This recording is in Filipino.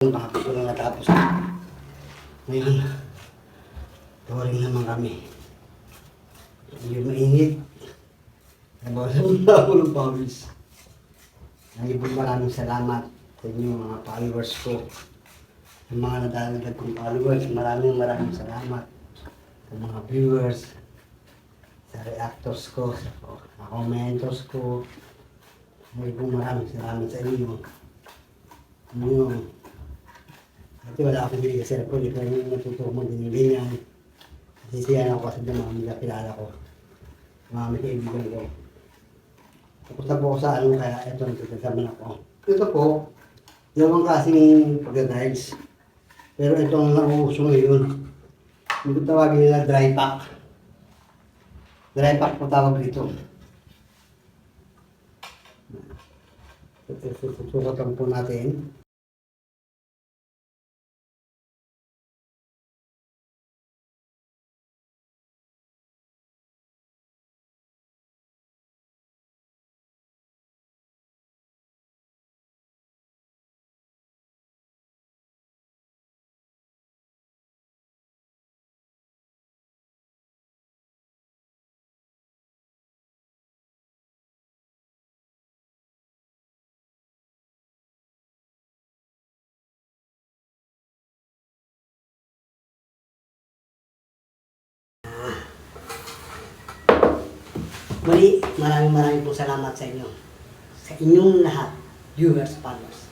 Bakit ko natapos. Ngayon, touring naman kami. Medyo mainit. Nabawasan na ako ng pawis. Nagibong maraming salamat sa inyo mga followers ko. Sa mga nadalagan kong followers, maraming maraming salamat. Sa mga viewers, sa reactors ko, sa, sa ko. Nagibong maraming salamat sa inyo. Ano Kasi wala akong bigay sa cellphone, ikaw yung natuturo mo din yung ganyan. Sisiyan ako kasi ng mga mga kilala ko. Mga may kaibigan ko. Tapos na po ako sa ano, kaya ito nagkakasama ako. Ito po, dalawang klaseng pagka-drives. Pero ito ang nauuso ngayon. Hindi ko tawagin nila dry pack. Dry pack po tawag dito. Susukatan po natin. Muli, maraming maraming po salamat sa inyo. Sa inyong lahat, viewers, followers.